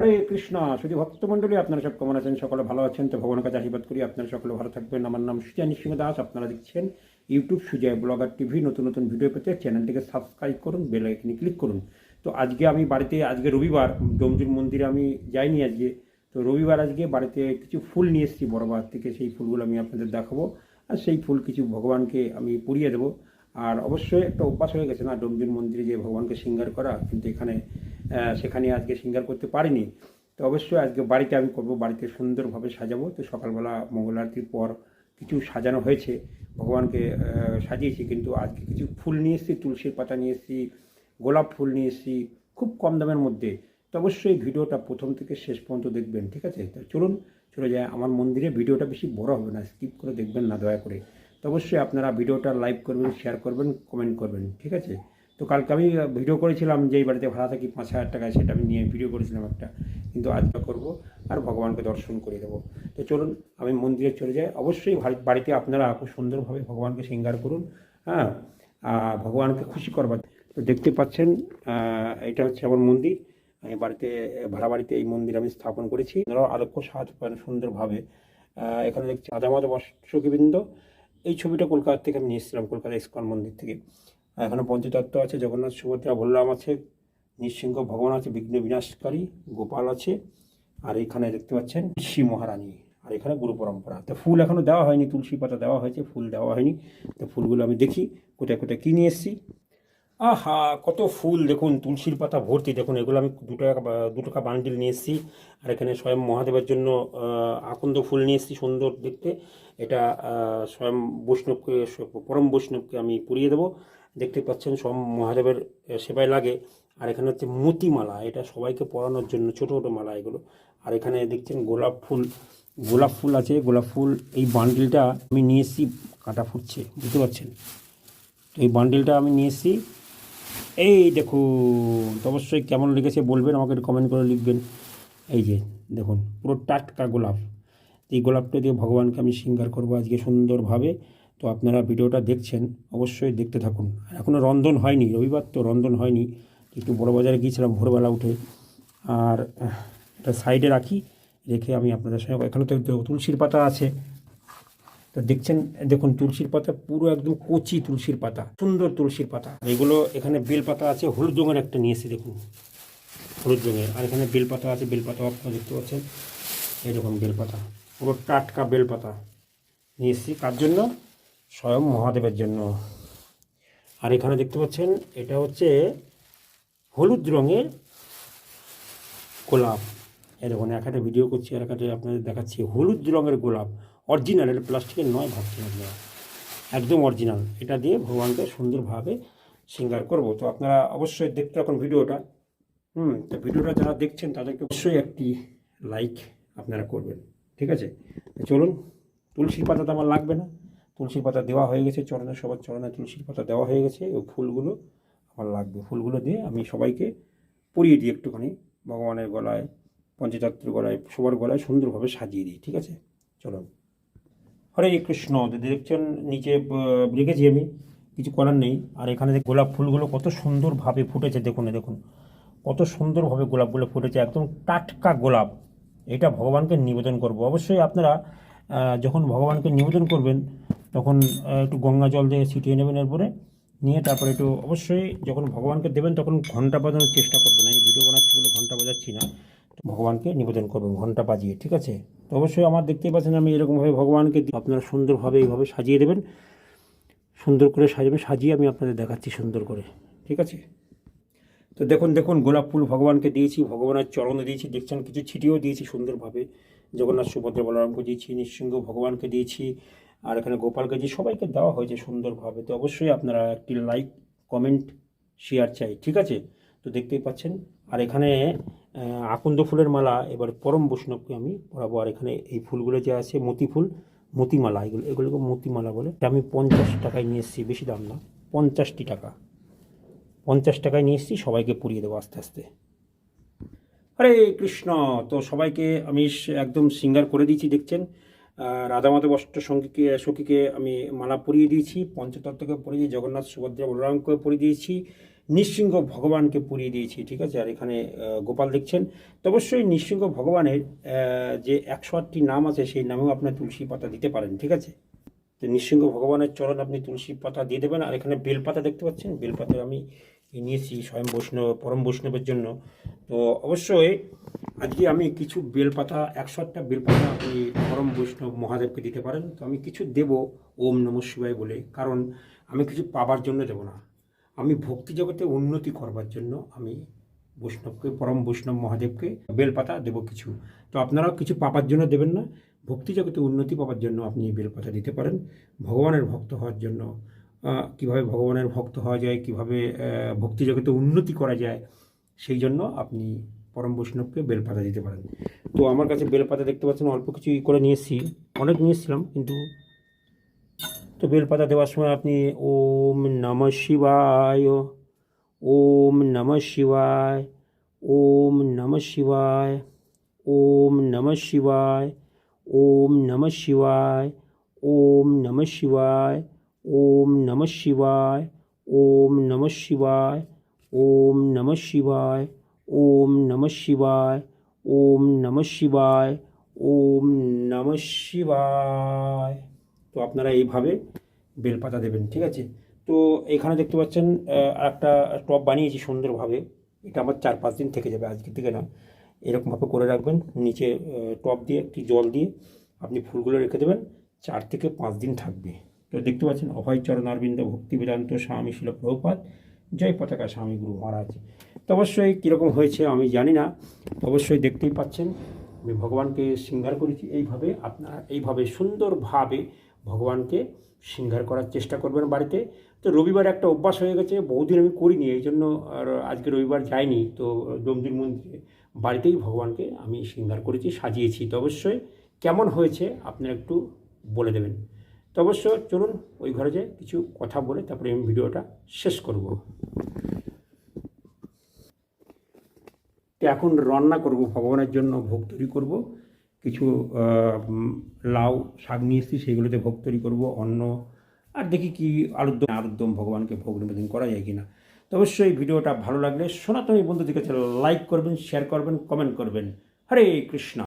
হরে কৃষ্ণ শুধু ভক্তমণ্ডলী, আপনারা সব কেমন আছেন? সকলে ভালো আছেন, তো ভগবানের কাছে আশীর্বাদ করি। আপনারা সকলে ভালো থাকবেন। আমার নাম সুজয় নৃসিংহ দাস আপনারা দেখছেন ইউটিউব সুজয় ব্লগার টিভি। নতুন নতুন ভিডিও পেতে চ্যানেলটিকে সাবস্ক্রাইব করুন, বেল আইকনে ক্লিক করুন। তো আজকে আমি বাড়িতে, আজকে রবিবার ডোমজুর মন্দিরে আমি যাইনি আজকে। তো রবিবার আজকে বাড়িতে কিছু ফুল নিয়ে এসেছি, বড় বাজার থেকে সেই ফুলগুলো আমি আপনাদের দেখাবো। আর সেই ফুল কিছু ভগবানকে আমি পুড়িয়ে দেবো। আর অবশ্যই একটা অভ্যাস হয়ে গেছে না ডোমজুর মন্দিরে যে ভগবানকে সিঙ্গার করা, কিন্তু এখানে সেখানে আজকে সিঙ্গার করতে পারিনি। তো অবশ্যই আজকে বাড়িতে আমি করব, বাড়িতে সুন্দরভাবে সাজাবো। তো সকালবেলা মঙ্গল আরতির পর কিছু সাজানো হয়েছে, ভগবানকে সাজিয়েছি। কিন্তু আজকে কিছু ফুল নিয়ে এসেছি, তুলসীর পাতা নিয়ে এসেছি, গোলাপ ফুল নিয়ে এসেছি, খুব কম দামের মধ্যে। তো অবশ্যই ভিডিওটা প্রথম থেকে শেষ পর্যন্ত দেখবেন, ঠিক আছে? তো চলুন, চলে যায় আমার মন্দিরে। ভিডিওটা বেশি বড় হবে না, স্কিপ করে দেখবেন না, দয়া করে। তো অবশ্যই আপনারা ভিডিওটা লাইক করবেন, শেয়ার করবেন, কমেন্ট করবেন, ঠিক আছে? তো কালকে আমি ভিডিও করেছিলাম যে এই বাড়িতে ভাড়া থাকি পাঁচ হাজার টাকায়, সেটা আমি নিয়ে ভিডিও করেছিলাম একটা। কিন্তু আজকে করব, আর ভগবানকে দর্শন করে দেবো। তো চলুন, আমি মন্দিরে চলে যাই। অবশ্যই বাড়িতে আপনারা খুব সুন্দরভাবে ভগবানকে শৃঙ্গার করুন হ্যাঁ? আর ভগবানকে খুশি করবার। তো দেখতে পাচ্ছেন এটা হচ্ছে আমার মন্দির। আমি বাড়িতে, ভাড়া বাড়িতে এই মন্দির আমি স্থাপন করেছি। আপনারাও আলোক্য সাহায্য পান সুন্দরভাবে। এখানে দেখছি আদামত বর্ষকীবৃন্দ এই ছবিটা কলকাতা থেকে আমি এসেছিলাম, কলকাতা ইস্কন মন্দির থেকে। এখানে পঞ্চতত্ত্ব আছে, জগন্নাথ সুভদ্রা বলরাম আছে, নৃসিংহ ভগবান আছে, বিঘ্ন বিনাশকারী গোপাল আছে, আর এখানে দেখতে পাচ্ছেন শ্রী মহারানী, আর এখানে গুরু পরম্পরা। তো ফুল এখনও দেওয়া হয়নি, তুলসী পাতা দেওয়া হয়েছে, ফুল দেওয়া হয়নি, তো ফুলগুলো আমি দেখি, কোথায় কোথায় কী নিয়ে এসেছি। আহা, কত ফুল দেখুন, তুলসীর পাতা ভর্তি। দেখুন, এগুলো আমি দু টাকা দু টাকা বান্ডিল নিয়ে এসেছি। আর এখানে স্বয়ং মহাদেবের জন্য আকন্দ ফুল নিয়ে এসেছি, সুন্দর দেখতে। এটা স্বয়ং বৈষ্ণবকে, পরম বৈষ্ণবকে আমি পুড়িয়ে দেবো। দেখতে পাচ্ছেন, স্বয়ং মহাদেবের সেবায় লাগে। আর এখানে হচ্ছে মতিমালা এটা সবাইকে পরানোর জন্য, ছোটো ছোটো মালা এগুলো। আর এখানে দেখছেন, গোলাপ ফুল গোলাপ ফুল আছে। গোলাপ ফুল, এই বান্ডিলটা আমি নিয়ে এসেছি, কাটা ফুটছে, বুঝতে পারছেন? তো এই বান্ডিলটা আমি নিয়ে এসেছি। এই দেখুন, তো অবশ্যই কেমন লেগেছে বলবেন, আমাকে একটু কমেন্ট করে লিখবেন। এই যে, দেখুন, পুরো টাটকা গোলাপ। এই গোলাপটা দিয়ে ভগবানকে আমি সিঙ্গার করব আজকে সুন্দরভাবে। তো আপনারা ভিডিওটা দেখছেন, অবশ্যই দেখতে থাকুন। আর এখনও রন্ধন হয়নি, রবিবার তো রন্ধন হয়নি। একটু বড় বাজারে গিয়েছিলাম ভোরবেলা উঠে। আর এটা সাইডে রাখি, রেখে আমি আপনাদের সঙ্গে এখানে তো তুলসীর পাতা আছে। তো দেখছেন, দেখুন তুলসীর পাতা পুরো একদম কচি তুলসীর পাতা, সুন্দর তুলসীর পাতা। এগুলো এখানে বেল পাতা আছে, হলুদ রঙের একটা নিয়েছি দেখুন। হলুদ রঙের, আর এখানে বেল পাতা আছে বেল পাতা আপনারা দেখতে পাচ্ছেন। এরকম বেল পাতা পুরো টাটকা বেল পাতা নিয়ে এসেছি। কার জন্য? স্বয়ং মহাদেবের জন্য। আর এখানে দেখতে পাচ্ছেন, এটা হচ্ছে হলুদ রঙের গোলাপ। এই দেখুন একাটা ভিডিও করছি, আর একটা আপনাদের দেখাচ্ছি। হলুদ রঙের গোলাপ অরিজিনাল, এটা প্লাস্টিকের নয় ভাবছেন আপনারা। একদম অরিজিনাল। এটা দিয়ে ভগবানকে সুন্দরভাবে সিঙ্গার করব। তো আপনারা অবশ্যই দেখতে রাখুন ভিডিওটা। হুম, তো ভিডিওটা যারা দেখছেন, তাদেরকে অবশ্যই একটি লাইক আপনারা করবেন। ঠিক আছে? চলুন তুলসীর পাতা তো আমার লাগবে না। তুলসীর পাতা দেওয়া হয়ে গেছে, চরণে সবার চরণে তুলসীর পাতা দেওয়া হয়ে গেছে। ওই ফুলগুলো আমার লাগবে। ফুলগুলো দিয়ে আমি সবাইকে পরিয়ে দিই একটুখানি। ভগবানের গলায় পঞ্চতত্ত্বের গলায়, সবার গলায় সুন্দরভাবে সাজিয়ে দিই। ঠিক আছে? চলুন। হরে কৃষ্ণ দেখছেন নিচে রেখেছি আমি, কিছু করার নেই। আর এখানে গোলাপ ফুলগুলো কত সুন্দরভাবে ফুটেছে, দেখুন দেখুন। কত সুন্দরভাবে গোলাপগুলো ফুটেছে, একদম টাটকা গোলাপ। এটা ভগবানকে নিবেদন করব। অবশ্যই আপনারা যখন ভগবানকে নিবেদন করবেন, তখন একটু গঙ্গা জল দিয়ে ছিটিয়ে নেবেন এরপরে। নিয়ে তারপরে একটু অবশ্যই যখন ভগবানকে দেবেন, তখন ঘণ্টা বাজানোর চেষ্টা করবেন। আমি ভিডিও বানাচ্ছি বলে ঘণ্টা বাজাচ্ছি না। ভগবানকে নিবেদন করবেন, ঘণ্টা বাজিয়ে, ঠিক আছে? তো অবশ্যই আমার দেখতেই পাচ্ছেন আমি এরকমভাবে ভগবানকে। আপনারা সুন্দরভাবে এইভাবে সাজিয়ে দেবেন। সুন্দর করে সাজাবেন সাজিয়ে আমি আপনাদের দেখাচ্ছি সুন্দর করে, ঠিক আছে? তো দেখুন দেখুন, গোলাপ ফুল ভগবানকে দিয়েছি, ভগবানের চরণে দিয়েছি, দেখছেন কিছু ছিটিয়েও দিয়েছি সুন্দরভাবে। জগন্নাথ সুভদ্রা বলরামকে দিয়েছি নৃসিংহ ভগবানকে দিয়েছি, আর এখানে গোপালকে দিয়েছি সবাইকে দেওয়া হয়েছে সুন্দরভাবে। তো অবশ্যই আপনারা একটি লাইক, কমেন্ট, শেয়ার চাই, ঠিক আছে? তো দেখতেই পাচ্ছেন, আর এখানে আকন্দ ফুলের মালা, এবার পরম বৈষ্ণবকে আমি পরাবো। আর এখানে এই ফুলগুলো যে আছে, মতি ফুল, মতিমালা, এগুলো এগুলোকে মতিমালা বলে। আমি পঞ্চাশ টাকায় নিয়ে এসেছি, বেশি দাম না, পঞ্চাশটি টাকা। পঞ্চাশ টাকায় নিয়ে এসেছি, সবাইকে পুড়িয়ে দেবো আস্তে আস্তে। আরে কৃষ্ণ! তো সবাইকে আমি একদম সিঙ্গার করে দিয়েছি, দেখছেন? রাধামাধব অষ্ট সঙ্গীকে সখীকে আমি মালা পরিয়ে দিয়েছি, পঞ্চতত্ত্বকে পরিয়ে দিয়েছি, জগন্নাথ সুভদ্রা বলরামকে পরিয়ে দিয়েছি নৃসিংহ ভগবানকে পুড়িয়ে দিয়েছি, ঠিক আছে? আর এখানে গোপাল দেখছেন। তো অবশ্যই নৃসিংহ ভগবানের যে একশো আটটি নাম আছে, সেই নামেও আপনার তুলসী পাতা দিতে পারেন, ঠিক আছে? তো নৃসিংহ ভগবানের চরণ আপনি তুলসী পাতা দিয়ে দেবেন, আর এখানে বেলপাতা দেখতে পাচ্ছেন? বেলপাতা আমি নিয়েছি স্বয়ং বৈষ্ণব, পরম বৈষ্ণবের জন্য। তো অবশ্যই আজকে আমি কিছু বেলপাতা একশো আটটা বেলপাতা আপনি পরম বৈষ্ণব মহাদেবকে দিতে পারেন। তো আমি কিছু দেব, ওম নম শিবায় বলে, কারণ আমি কিছু পাবার জন্য দেব না। আমি ভক্তি জগতে উন্নতি করবার জন্য আমি বৈষ্ণবকে, পরম বৈষ্ণব মহাদেবকে বেলপাতা দেব কিছু। তো আপনারাও কিছু পাবার জন্য দেবেন না। ভক্তি জগতে উন্নতি পাওয়ার জন্য আপনি বেলপাতা দিতে পারেন। ভগবানের ভক্ত হওয়ার জন্য কীভাবে ভগবানের ভক্ত হওয়া যায়, কীভাবে ভক্তি জগতে উন্নতি করা যায়, সেই জন্য আপনি পরম বৈষ্ণবকে বেলপাতা দিতে পারেন। তো আমার কাছে বেলপাতা দেখতে পাচ্ছেন, অল্প কিছু ই করে নিয়ে এসেছি। অনেক নিয়ে এসেছিলাম, কিন্তু তো বেলপাতা দেওয়ার সময় আপনি ওম নম শিবায় ওম নম শিবায় ওম নম শিবায় ওম নম শিবায় ওম নম শিবায় ওম নম শিবায় ওম নম শিবায় ওম নম শিবায় ওম নম শিবায় ওম নম শিবায় ওম নম শিবায় ওম নম শিবায় তো আপনারা এইভাবে বেলপাতা দেবেন, ঠিক আছে? তো এখানে দেখতে পাচ্ছেন একটা টপ বানিয়েছি সুন্দরভাবে। এটা আমার চার পাঁচ দিন থেকে যাবে, আজকে থেকে না। এরকমভাবে করে রাখবেন, নিচে টপ দিয়ে, একটি জল দিয়ে আপনি ফুলগুলো রেখে দেবেন, চার থেকে পাঁচ দিন থাকবে। তো দেখতে পাচ্ছেন, অভয় চরণ অরবিন্দ ভক্তি বেদান্ত স্বামী শিল প্রভুপাত জয় পতাকা স্বামী গুরু মহারাজ। তো অবশ্যই কীরকম হয়েছে আমি জানি না অবশ্যই দেখতেই পাচ্ছেন, আমি ভগবানকে সিঙ্গার করেছি, এইভাবে আপনারা এইভাবে সুন্দরভাবে ভগবানকে সিঙ্গার করার চেষ্টা করবেন বাড়িতে। তো রবিবার একটা অভ্যাস হয়ে গেছে, বহুদিন আমি করিনি, এই জন্য আর আজকে রবিবার যাইনি। তো ডোমদির মন্দিরে বাড়িতেই ভগবানকে আমি সিঙ্গার করেছি, সাজিয়েছি। তো অবশ্যই কেমন হয়েছে আপনারা একটু বলে দেবেন। তো অবশ্য চলুন ওই ঘরে যে কিছু কথা বলে তারপরে আমি ভিডিওটা শেষ করব। তো এখন রান্না করব, ভগবানের জন্য ভোগ তৈরি করব। কিছু লাউ, শাক নিয়ে এসেছি, সেগুলোতে ভোগ তৈরি করব, অন্ন, আর দেখি কি আলুরদম আলুরদম ভগবানকে ভোগ নিবেদন করা যায় কিনা। তো অবশ্যই ভিডিওটা ভালো লাগলে সনাতনী বন্ধুদের কাছে লাইক করবেন শেয়ার করবেন কমেন্ট করবেন। হরে কৃষ্ণ।